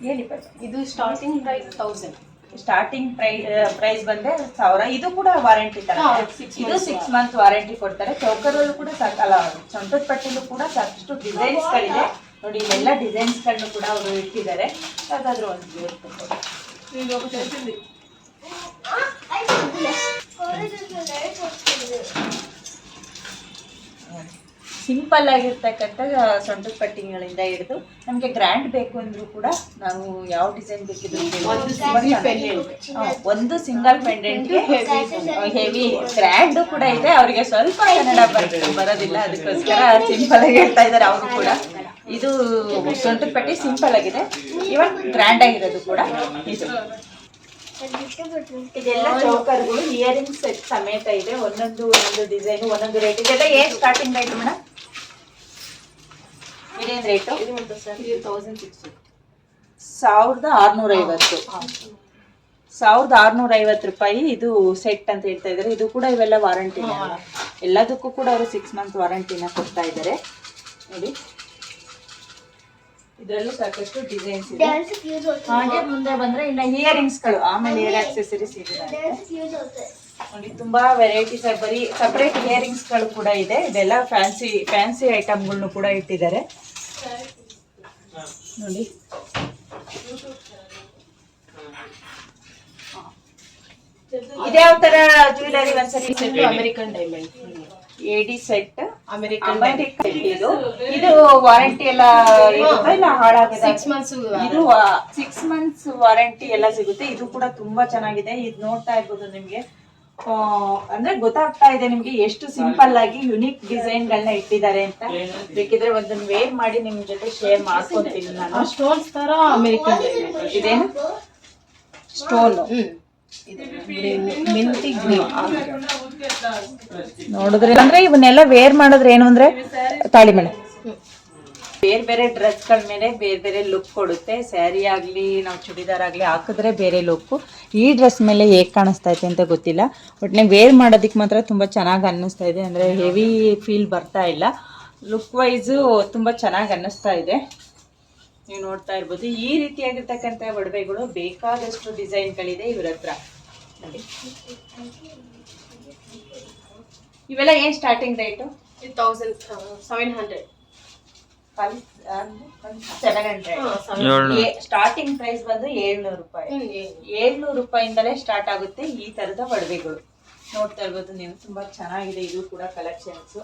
ಹೇಳಿ. ಇದು ಸ್ಟಾರ್ಟಿಂಗ್ ಪ್ರೈಸ್ ತೌಸಂಡ್ ಸ್ಟಾರ್ಟಿಂಗ್ ಪ್ರೈ ಪ್ರೈಸ್ ಬಂದ್ರೆ ಸಾವಿರ. ಇದು ಕೂಡ ವಾರಂಟಿ ತರ. ಹಾ, ಇದೆ. six ಇದು months ಸಿಕ್ಸ್ ಮಂತ್ ವಾರಂಟಿ ಕೊಡ್ತಾರೆ. ಚೌಕರಲ್ಲೂ ಕೂಡ ಸಾಕಲ್ಲ ಸೊಂಟದ ಪಟ್ಟಿಲೂ ಕೂಡ ಸಾಕಷ್ಟು ಡಿಸೈನ್ಸ್ ಗಳಿದೆ. ನೋಡಿ ಇಲ್ಲೆಲ್ಲ ಡಿಸೈನ್ಸ್ಗಳನ್ನು ಕೂಡ ಅವರು ಇಟ್ಟಿದ್ದಾರೆ. ಯಾವ್ದಾದ್ರು ಒಂದು ಇರ್ತದೆ. ಸಿಂಪಲ್ ಆಗಿರ್ತಕ್ಕಂಥ ಸೊಂಟದ ಪಟ್ಟಿಗಳಿಂದ ಹಿಡಿದು ನಮಗೆ ಗ್ರ್ಯಾಂಡ್ ಬೇಕು ಅಂದ್ರೂ ಕೂಡ ನಾವು ಯಾವ ಡಿಸೈನ್ ಬೇಕಿದ್ರು ಒಂದು ಸಿಂಗಲ್ ಪೆಂಡೆಂಟ್ಗೆ ಹೆವಿ ಗ್ರ್ಯಾಂಡ್ ಕೂಡ ಇದೆ. ಅವರಿಗೆ ಸ್ವಲ್ಪ ಕನ್ನಡ ಬರ್- ಬರೋದಿಲ್ಲ. ಅದಕ್ಕೋಸ್ಕರ ಸಿಂಪಲ್ ಆಗಿ ಹೇಳ್ತಾ ಇದ್ದಾರೆ ಅವರು ಕೂಡ. ಇದು ಸೊಂಟದ ಪಟ್ಟಿ ಸಿಂಪಲ್ ಆಗಿದೆ. ಇವನ್ ಗ್ರ್ಯಾಂಡ್ ಆಗಿರೋದು ಕೂಡ ಇದು. ಇದೆಲ್ಲ ಚೌಕರ್ಗಳು ಇಯರಿಂಗ್ ಸೆಟ್ ಸಮೇತ ಇದೆ. ಒಂದೊಂದು ಒಂದೊಂದು ಡಿಸೈನ್ ಒಂದೊಂದು ರೇಟ್ ಇದೆಲ್ಲ ಏನ್ ಸ್ಟಾರ್ಟಿಂಗ್ ಆಯ್ತು ಮೇಡಮ್ ಇದೇನ್ ರೇಟು ಇದು ತೌಸಂಡ್ ಸಿಕ್ಸ್ ಸಾವಿರದ ಆರ್ನೂರ ಐವತ್ತು ಸಾವಿರದ ಆರ್ನೂರ ಐವತ್ತು ರೂಪಾಯಿ ಇದು ಸೆಟ್ ಅಂತ ಹೇಳ್ತಾ ಇದ್ದಾರೆ. ಇದು ಕೂಡ ಇವೆಲ್ಲ ವಾರಂಟಿ ಎಲ್ಲದಕ್ಕೂ ಕೂಡ ಅವರು ಸಿಕ್ಸ್ ಮಂತ್ ವಾರಂಟಿನ ಕೊಡ್ತಾ ಇದ್ದಾರೆ. ನೋಡಿ. ಇದರಲ್ಲೂ ಸಾಕಷ್ಟು ಡಿಸೈನ್ಸ್ ಇದೆ. ಹಾಗೆ ಮುಂದೆ ಬಂದ್ರೆ ಇನ್ನ ಇಯರಿಂಗ್ಸ್ಗಳು ಆಮೇಲೆ ಇಯರ್ ಆಕ್ಸೆಸರೀಸ್ ಇದೆ ನೋಡಿ ತುಂಬಾ ವೆರೈಟೀಸ್ ಬರೀ ಸಪ್ರೇಟ್ ಇಯರಿಂಗ್ಸ್ಗಳು ಕೂಡ ಇದೆ. ಇದೆಲ್ಲ ಫ್ಯಾನ್ಸಿ ಫ್ಯಾನ್ಸಿ ಐಟಮ್ಗಳನ್ನು ಕೂಡ ಇಟ್ಟಿದ್ದಾರೆ. ನೋಡಿ. ಇದ್ಯಾವ ತರ ಜ್ಯುವೆಲರಿ ಒಂದ್ಸರಿ American diamond AD set American ಇದು. ಇದು ವಾರಂಟಿ ಎಲ್ಲ ಹಾಳಾಗುತ್ತೆ ಇಲ್ಲ ಹಾಳಾಗಿದೆ ಸಿಕ್ಸ್ ಮಂತ್ಸ್ ಇದು ಸಿಕ್ಸ್ ಮಂತ್ಸ್ ವಾರಂಟಿ ಎಲ್ಲ ಸಿಗುತ್ತೆ. ಇದು ಕೂಡ ತುಂಬಾ ಚೆನ್ನಾಗಿದೆ. ಇದು ನೋಡ್ತಾ ಇರ್ಬೋದು ನಿಮ್ಗೆ. ಅಂದ್ರೆ ಗೊತ್ತಾಗ್ತಾ ಇದೆ ನಿಮ್ಗೆ ಎಷ್ಟು ಸಿಂಪಲ್ ಆಗಿ ಯುನಿಕ್ ಡಿಸೈನ್ ಗಳನ್ನ ಇಟ್ಟಿದ್ದಾರೆ ಅಂತ. ಬೇಕಿದ್ರೆ ಒಂದನ್ನ ವೇರ್ ಮಾಡಿ ನಿಮ್ ಜೊತೆ ಶೇರ್ ಮಾಡ್ಕೊಂತೀನಿ ನಾನು. ಸ್ಟೋನ್ಸ್ ತರ ಅಮೆರಿಕನ್ ಇದೇನು? ಸ್ಟೋನ್ ಮಿಂಟಿ ಗ್ರೀನ್ ನೋಡಿದ್ರೆ ಅಂದ್ರೆ ಇವನ್ನೆಲ್ಲ ವೇರ್ ಮಾಡಿದ್ರೆ ಏನು ಅಂದ್ರೆ ತಾಳಿ ಮೇಲೆ ಬೇರೆ ಬೇರೆ ಡ್ರೆಸ್ಗಳ ಮೇಲೆ ಬೇರೆ ಬೇರೆ ಲುಕ್ ಕೊಡುತ್ತೆ. ಸ್ಯಾರಿ ಆಗಲಿ, ನಾವು ಚೂಡಿದಾರ್ ಆಗಲಿ ಹಾಕಿದ್ರೆ ಬೇರೆ ಲುಕ್ಕು ಈ ಡ್ರೆಸ್ ಮೇಲೆ ಹೇಗೆ ಕಾಣಿಸ್ತಾ ಇದೆ ಅಂತ ಗೊತ್ತಿಲ್ಲ. ಒಟ್ನಲ್ಲಿ ವೇರ್ ಮಾಡೋದಕ್ಕೆ ಮಾತ್ರ ತುಂಬ ಚೆನ್ನಾಗಿ ಅನ್ನಿಸ್ತಾ ಇದೆ. ಅಂದರೆ ಹೆವಿ ಫೀಲ್ ಬರ್ತಾ ಇಲ್ಲ. ಲುಕ್ ವೈಸು ತುಂಬ ಚೆನ್ನಾಗಿ ಅನ್ನಿಸ್ತಾ ಇದೆ. ನೀವು ನೋಡ್ತಾ ಇರ್ಬೋದು. ಈ ರೀತಿಯಾಗಿರ್ತಕ್ಕಂಥ ಒಡವೆಗಳು ಬೇಕಾದಷ್ಟು ಡಿಸೈನ್ಗಳಿದೆ ಇವ್ರ ಹತ್ರ. ಇವೆಲ್ಲ ಏನು starting rate thousand seven hundred starting price ಬಂದು ಏಳ್ನೂರು ರೂಪಾಯಿ. ಏಳ್ನೂರು ರೂಪಾಯಿಂದಲೇ ಸ್ಟಾರ್ಟ್ ಆಗುತ್ತೆ ಈ ತರದ ಒಡವೆಗಳು. ನೋಡ್ತಾ ಇರ್ಬೋದು ನೀವು ತುಂಬಾ ಚೆನ್ನಾಗಿದೆ ಇದು ಕೂಡ ಕಲೆಕ್ಷನ್ಸ್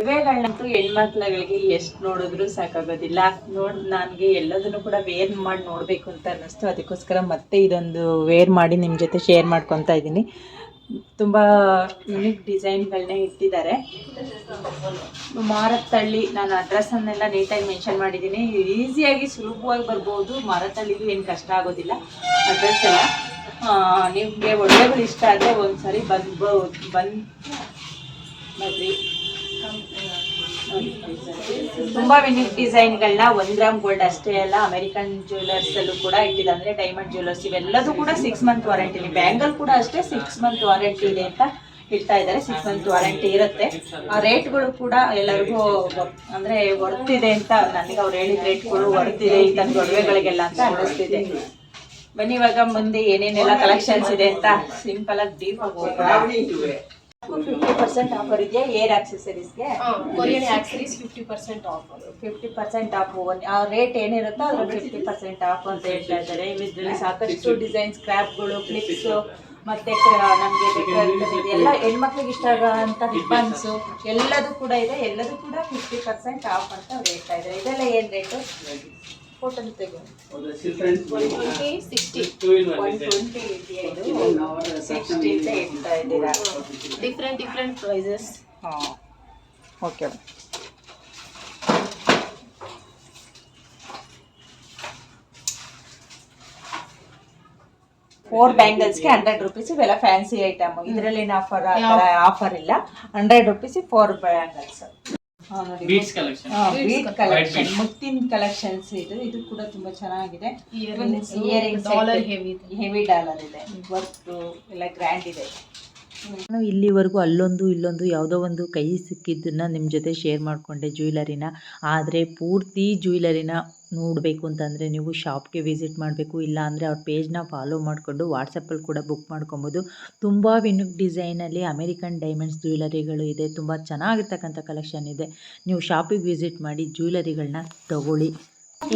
ಒಡವೆಗಳನ್ನಂತೂ ಹೆಣ್ಮಕ್ಳುಗಳಿಗೆ ಎಷ್ಟು ನೋಡಿದ್ರು ಸಾಕಾಗೋದಿಲ್ಲ. ನೋಡ್, ನನಗೆ ಎಲ್ಲದನ್ನು ಕೂಡ ವೇರ್ ಮಾಡಿ ನೋಡಬೇಕು ಅಂತ ಅನ್ನಿಸ್ತು. ಅದಕ್ಕೋಸ್ಕರ ಮತ್ತೆ ಇದೊಂದು ವೇರ್ ಮಾಡಿ ನಿಮ್ಮ ಜೊತೆ ಶೇರ್ ಮಾಡ್ಕೊತಾ ಇದ್ದೀನಿ. ತುಂಬ ಯುನಿಕ್ ಡಿಸೈನ್ಗಳನ್ನೇ ಇಟ್ಟಿದ್ದಾರೆ. ಮಾರತ್ತಳ್ಳಿ ನಾನು ಅಡ್ರೆಸ್ಸನ್ನೆಲ್ಲ ನೀಟಾಗಿ ಮೆನ್ಷನ್ ಮಾಡಿದ್ದೀನಿ. ಈಸಿಯಾಗಿ ಸುಲಭವಾಗಿ ಬರ್ಬೋದು. ಮಾರತ್ತಳ್ಳಿಗೂ ಏನು ಕಷ್ಟ ಆಗೋದಿಲ್ಲ. ಅಡ್ರೆಸ್ ಎಲ್ಲ. ನಿಮಗೆ ಒಳ್ಳೆಗಳು ಇಷ್ಟ ಆದರೆ ಒಂದ್ಸರಿ ಬಂದು ಬಂದು ಬರ್ರಿ. ತುಂಬಾ ಯುನಿಕ್ ಡಿಸೈನ್ಗಳನ್ನ ಒನ್ ಗ್ರಾಮ್ ಗೋಲ್ಡ್ ಅಷ್ಟೇ ಅಲ್ಲ ಅಮೆರಿಕನ್ ಜ್ಯುವೆಲರ್ಸ್ ಅಲ್ಲೂ ಕೂಡ ಇಟ್ಟಿದೆ ಅಂದ್ರೆ ಡೈಮಂಡ್ ಜ್ಯುವೆಲರ್ಸ್ ಇವೆಲ್ಲದೂ ಕೂಡ ಸಿಕ್ಸ್ ಮಂತ್ ವಾರಂಟಿ ಇದೆ. ಬ್ಯಾಂಗಲ್ ಕೂಡ ಅಷ್ಟೇ ಸಿಕ್ಸ್ ಮಂತ್ ವಾರಂಟಿ ಇದೆ ಅಂತ ಇಡ್ತಾ ಇದ್ದಾರೆ. ಸಿಕ್ಸ್ ಮಂತ್ ವಾರಂಟಿ ಇರುತ್ತೆ. ಆ ರೇಟ್ಗಳು ಕೂಡ ಎಲ್ಲರಿಗೂ ಅಂದ್ರೆ ವರ್ತಿದೆ ಅಂತ ನನಗೆ ಅವ್ರು ಹೇಳಿದ ರೇಟ್ಗಳು ವರ್ತಿದೆ ಈ ತನ್ನ ಗೊಡವೆಗಳಿಗೆಲ್ಲ ಅಂತ ಅನ್ನಿಸ್ತಿದೆ. ಬನ್ನಿ ಇವಾಗ ಮುಂದೆ ಏನೇನೆಲ್ಲ ಕಲೆಕ್ಷನ್ಸ್ ಇದೆ ಅಂತ ಸಿಂಪಲ್ ಆಗಿ ಡೀಪ್ ಫಿಫ್ಟಿ ಪರ್ಸೆಂಟ್ ಆಫರ್ ಇದೆಯಾ? Hair ಆಕ್ಸೆಸರೀಸ್ಗೆ Korean accessories fifty percent offer fifty percent off ಆ ರೇಟ್ ಏನಿರುತ್ತೋ ಅದ್ರ ಫಿಫ್ಟಿ ಪರ್ಸೆಂಟ್ ಆಫ್ ಅಂತ ಹೇಳ್ತಾ ಇದ್ದಾರೆ. ಇದರಲ್ಲಿ ಸಾಕಷ್ಟು ಡಿಸೈನ್ ಸ್ಕ್ರಾಪ್ಗಳು ಕ್ಲಿಪ್ಸ್ ಮತ್ತೆ ನಮಗೆ ಎಲ್ಲ ಹೆಣ್ಮಕ್ಳಿಗೆ ಇಷ್ಟ ಆಗೋಂಥ ರಿಬ್ಬನ್ಸು ಎಲ್ಲದೂ ಕೂಡ ಇದೆ. ಎಲ್ಲದೂ ಕೂಡ ಫಿಫ್ಟಿ ಪರ್ಸೆಂಟ್ ಆಫ್ ಅಂತ ಅವ್ರು ಹೇಳ್ತಾ ಇದ್ದಾರೆ. ಇದೆಲ್ಲ ಏನು ರೇಟು ಫೋಟೋ ತೆಗೋ ಸಿಕ್ಸ್ಟಿ ಒನ್ ಟ್ವೆಂಟಿ ಸಿಕ್ಸ್ಟಿ ಅಂತ ಹೇಳ್ತಾ ಇದ್ದೀರಾ ಡಿಫ್ರೆಂಟ್ ಡಿಫ್ರೆಂಟ್ ಪ್ರೈಸಸ್ ಹಾಂ ಓಕೆ ಫೋರ್ ಬ್ಯಾಂಗಲ್ಸ್ಗೆ ಹಂಡ್ರೆಡ್ ರುಪೀಸ್ ಇವೆಲ್ಲ ಫ್ಯಾನ್ಸಿ ಐಟಮ್ ಇದರಲ್ಲಿ ಏನು ಆಫರ್ ಆಫರ್ ಇಲ್ಲ. Hundred rupees four bangles beads collection beads collection ಮುತ್ತಿನ ಕಲೆಕ್ಷನ್ಸ್ ಇದು. ಇದು ಕೂಡ ತುಂಬಾ ಚೆನ್ನಾಗಿದೆ. ಇಯರಿಂಗ್ಸ್ ಹೆವಿ ಡಾಲರ್ ಇದೆ. ವರ್ಕ್ ಎಲ್ಲ ಗ್ರ್ಯಾಂಡ್ ಇದೆ. ನಾನು ಇಲ್ಲಿವರೆಗೂ ಅಲ್ಲೊಂದು, ಇಲ್ಲೊಂದು ಯಾವುದೋ ಒಂದು ಕೈ ಸಿಕ್ಕಿದ್ದನ್ನು ನಿಮ್ಮ ಜೊತೆ ಶೇರ್ ಮಾಡಿಕೊಂಡೆ ಜ್ಯುವೆಲರಿನ ಆದರೆ ಪೂರ್ತಿ ಜ್ಯುವೆಲರಿನ ನೋಡಬೇಕು ಅಂತಂದರೆ ನೀವು ಶಾಪ್ಗೆ ವಿಸಿಟ್ ಮಾಡಬೇಕು, ಇಲ್ಲ ಅಂದರೆ ಅವ್ರ ಪೇಜ್ನ ಫಾಲೋ ಮಾಡಿಕೊಂಡು ವಾಟ್ಸಪ್ಪಲ್ಲಿ ಕೂಡ ಬುಕ್ ಮಾಡ್ಕೊಬೋದು. ತುಂಬ ವಿನುಕ್ ಡಿಸೈನಲ್ಲಿ ಅಮೇರಿಕನ್ ಡೈಮಂಡ್ಸ್ ಜ್ಯುವೆಲರಿಗಳು ಇದೆ. ತುಂಬ ಚೆನ್ನಾಗಿರ್ತಕ್ಕಂಥ ಕಲೆಕ್ಷನ್ ಇದೆ. ನೀವು ಶಾಪಿಗೆ ವಿಸಿಟ್ ಮಾಡಿ ಜ್ಯುವೆಲರಿಗಳನ್ನ ತಗೊಳ್ಳಿ.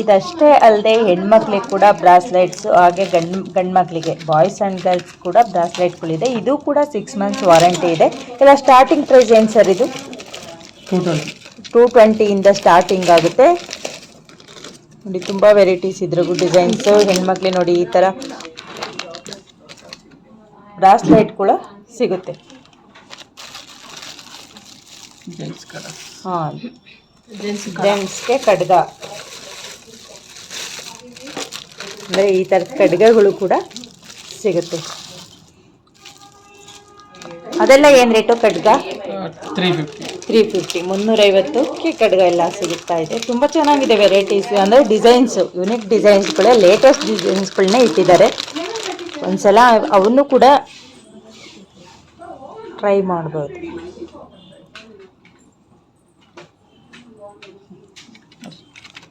ಇದಷ್ಟೇ ಅಲ್ಲದೆ ಹೆಣ್ಮಕ್ಳಿಗೆ ಕೂಡ ಬ್ರಾಸ್ಲೆಟ್ಸ್ ಹಾಗೆ ಗಂಡ್ ಗಂಡು ಮಕ್ಕಳಿಗೆ ಬಾಯ್ಸ್ ಆ್ಯಂಡ್ ಗರ್ಲ್ಸ್ ಕೂಡ ಬ್ರಾಸ್ಲೆಟ್ಗಳಿದೆ. ಇದು ಕೂಡ ಸಿಕ್ಸ್ ಮಂತ್ಸ್ ವಾರಂಟಿ ಇದೆ. ಇಲ್ಲ ಸ್ಟಾರ್ಟಿಂಗ್ ಪ್ರೈಸ್ ಏನು ಸರ್ ಇದು? ಟೂ ಟ್ವೆಂಟಿಯಿಂದ ಸ್ಟಾರ್ಟಿಂಗ್ ಆಗುತ್ತೆ. ನೋಡಿ ತುಂಬ ವೆರೈಟೀಸ್ ಇದ್ರಿಗು ಡಿಸೈನ್ಸು ಹೆಣ್ಮಕ್ಳಿಗೆ ನೋಡಿ ಈ ಥರ ಬ್ರಾಸ್ಲೈಟ್ ಕೂಡ ಸಿಗುತ್ತೆ. ಹಾಂ ಜೆಂಟ್ಸ್ಗೆ ಖಡ್ಗ ಅಂದರೆ ಈ ಥರದ ಕಡ್ಗೆಗಳು ಕೂಡ ಸಿಗುತ್ತೆ. ಅದೆಲ್ಲ ಏನು rate ಕಡ್ಗ? Three fifty. Three fifty ಮುನ್ನೂರೈವತ್ತಕ್ಕೆ ಕಡ್ಗ ಎಲ್ಲ ಸಿಗುತ್ತಾ ಇದೆ. ತುಂಬ ಚೆನ್ನಾಗಿದೆ ವೆರೈಟೀಸ್ ಅಂದರೆ ಡಿಸೈನ್ಸು ಯುನಿಕ್ ಡಿಸೈನ್ಸ್ಗಳೇ ಲೇಟೆಸ್ಟ್ ಡಿಸೈನ್ಸ್ಗಳನ್ನೇ ಇಟ್ಟಿದ್ದಾರೆ. ಒಂದ್ಸಲ ಅವನ್ನು ಕೂಡ ಟ್ರೈ ಮಾಡ್ಬೋದು.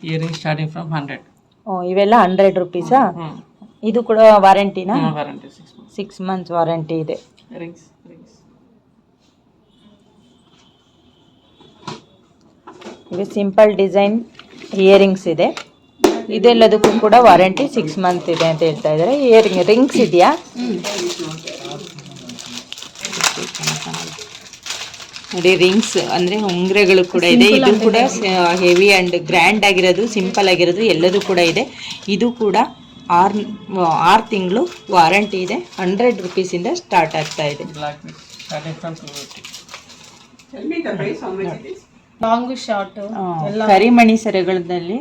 ಇಯರಿಂಗ್ ಸ್ಟಾರ್ಟಿಂಗ್ ಫ್ರಮ್ ಹಂಡ್ರೆಡ್ ಇವೆಲ್ಲ ಹಂಡ್ರೆಡ್ ರುಪೀಸಾ ಇದು ಕೂಡ ವಾರಂಟಿನಾ ವಾರಂಟಿ ಸಿಕ್ಸ್ ಮಂತ್ಸ್ ವಾರಂಟಿ ಇದೆ. ರಿಂಗ್ಸ್ ರಿಂಗ್ಸ್ ಇದು ಸಿಂಪಲ್ ಡಿಸೈನ್ ಇಯರಿಂಗ್ಸ್ ಇದೆ. ಇದೆಲ್ಲದಕ್ಕೂ ಕೂಡ ವಾರಂಟಿ ಸಿಕ್ಸ್ ಮಂತ್ ಇದೆ ಅಂತ ಹೇಳ್ತಾ ಇದ್ದಾರೆ. ಇಯರಿಂಗ್ ರಿಂಗ್ಸ್ ಇದೆಯಾ? ನೋಡಿ ರಿಂಗ್ಸ್ ಅಂದ್ರೆ ಉಂಗ್ರೆಗಳು ಕೂಡ ಇದೆ. ಇದು ಕೂಡ ಹೆವಿ ಅಂಡ್ ಗ್ರ್ಯಾಂಡ್ ಆಗಿರೋದು ಸಿಂಪಲ್ ಆಗಿರೋದು ಎಲ್ಲದೂ ಕೂಡ ಇದೆ. ಇದು ಕೂಡ ಆರು ಆರು ತಿಂಗಳು ವಾರಂಟಿ ಇದೆ. ಹಂಡ್ರೆಡ್ ರುಪೀಸಿಂದ ಸ್ಟಾರ್ಟ್ ಆಗ್ತಾ ಇದೆ. ಲಾಂಗ್ ಶಾರ್ಟ್ ಕರಿಮಣಿ ಸರಗಳಲ್ಲಿ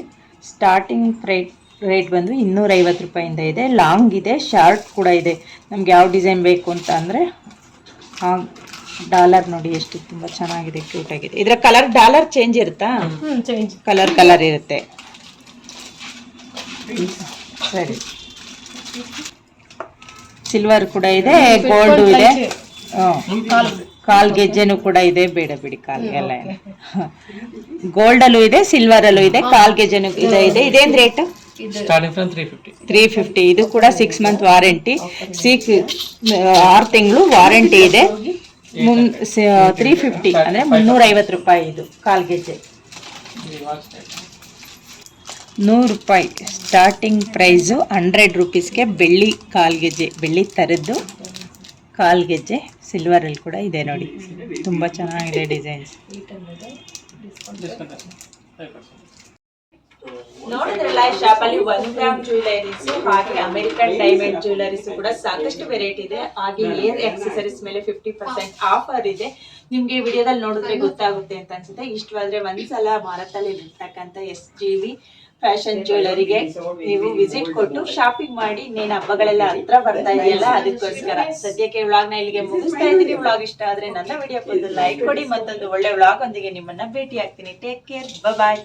ಸ್ಟಾರ್ಟಿಂಗ್ ರೇಟ್ ರೇಟ್ ಬಂದು ಇನ್ನೂರೈವತ್ತು ರೂಪಾಯಿಂದ ಇದೆ. ಲಾಂಗ್ ಇದೆ ಶಾರ್ಟ್ ಕೂಡ ಇದೆ. ನಮ್ಗೆ ಯಾವ ಡಿಸೈನ್ ಬೇಕು ಅಂತ ಅಂದರೆ ಡಾಲರ್ ನೋಡಿ ಎಷ್ಟು ತುಂಬಾ ಚೆನ್ನಾಗಿದೆ ಕ್ಯೂಟ್ ಆಗಿದೆ. ಇದರ ಕಲರ್ ಡಾಲರ್ ಚೇಂಜ್ ಇರುತ್ತಾ? ಚೇಂಜ್ ಕಲರ್ ಕಲರ್ ಇರುತ್ತೆ. ಸರಿ. ಸಿಲ್ವರ್ ಕೂಡ ಇದೆ ಗೋಲ್ಡ್ ಇದೆ. ಕಾಲ್ ಗೆಜ್ಜೆನು ಕೂಡ ಇದೆ ಬೇಡ ಬಿಡಿ ಕಾಲ್ ಎಲ್ಲ ಗೋಲ್ಡ್ (laughs) ಅಲ್ಲೂ ಇದೆ ಸಿಲ್ವರ್ ಅಲ್ಲೂ ಇದೆ ಕಾಲ್ ಗೆಜ್ಜೆನು ಇದೆ ಇದೆ. ಇದೇನ್ ರೇಟ್ ತ್ರೀ ಫಿಫ್ಟಿ ಇದು ಕೂಡ ಸಿಕ್ಸ್ ಮಂತ್ ವಾರಂಟಿ ಸಿಕ್ಸ್ ಆರು ತಿಂಗಳು ವಾರಂಟಿ ಇದೆ. ಮುನ್ ತ್ರೀ ಫಿಫ್ಟಿ ಅಂದರೆ ಮುನ್ನೂರೈವತ್ತು ರೂಪಾಯಿ ಇದು ಕಾಲ್ ಗೆಜ್ಜೆ. ನೂರು ರೂಪಾಯಿ. ಸ್ಟಾರ್ಟಿಂಗ್ ಪ್ರೈಸು ಹಂಡ್ರೆಡ್ ರುಪೀಸ್ಗೆ ಬೆಳ್ಳಿ ಕಾಲ್ ಗೆಜ್ಜೆ ಬೆಳ್ಳಿ ಥರದ್ದು ಕಾಲ್ ಗೆಜ್ಜೆ ಸಿಲ್ವರಲ್ಲಿ ಕೂಡ ಇದೆ ನೋಡಿ. ತುಂಬ ಚೆನ್ನಾಗಿದೆ ಡಿಸೈನ್ಸ್ ನೋಡಿದ್ರಲ್ಲ ಅಲ್ಲಿ ಒನ್ ಗ್ರಾಮ್ ಜ್ಯುವೆಲರೀಸ್ ಹಾಗೆ ಅಮೆರಿಕನ್ ಡೈಮಂಡ್ ಜ್ಯುವೆಲರೀಸ್ ಕೂಡ ಸಾಕಷ್ಟು ವೆರೈಟಿ ಇದೆ. ಹಾಗೆ ಏರ್ ಆಕ್ಸೆಸರೀಸ್ ಮೇಲೆ ಫಿಫ್ಟಿ ಪರ್ಸೆಂಟ್ ಆಫರ್ ಇದೆ. ನಿಮ್ಗೆ ವಿಡಿಯೋದಲ್ಲಿ ನೋಡಿದ್ರೆ ಗೊತ್ತಾಗುತ್ತೆ ಅಂತ ಅನ್ಸುತ್ತೆ. ಇಷ್ಟವಾದ್ರೆ ಒಂದ್ಸಲ ಭಾರತದಲ್ಲಿ ಇರ್ತಕ್ಕಂಥ ಎಸ್ ಜಿ ವಿ ಫ್ಯಾಷನ್ ಜ್ಯುವೆಲರಿಗೆ ನೀವು ವಿಸಿಟ್ ಕೊಟ್ಟು ಶಾಪಿಂಗ್ ಮಾಡಿ ಇನ್ನೇನು ಹಬ್ಬಗಳೆಲ್ಲ ಹತ್ರ ಬರ್ತಾ ಇದೆಯಲ್ಲ ಅದಕ್ಕೋಸ್ಕರ. ಸದ್ಯಕ್ಕೆ ವ್ಲಾಗ್ನ ಇಲ್ಲಿಗೆ ಮುಗಿಸ್ತಾ ಇದ್ದೀನಿ. ವ್ಲಾಗ್ ಇಷ್ಟ ಆದ್ರೆ ನನ್ನ ವಿಡಿಯೋ ಒಂದು ಲೈಕ್ ಕೊಡಿ. ಮತ್ತೊಂದು ಒಳ್ಳೆ ವ್ಲಾಗ್ ಒಂದಿಗೆ ನಿಮ್ಮನ್ನ ಭೇಟಿ ಆಗ್ತೀನಿ ಟೇಕ್ ಕೇರ್ ಬಾಯ್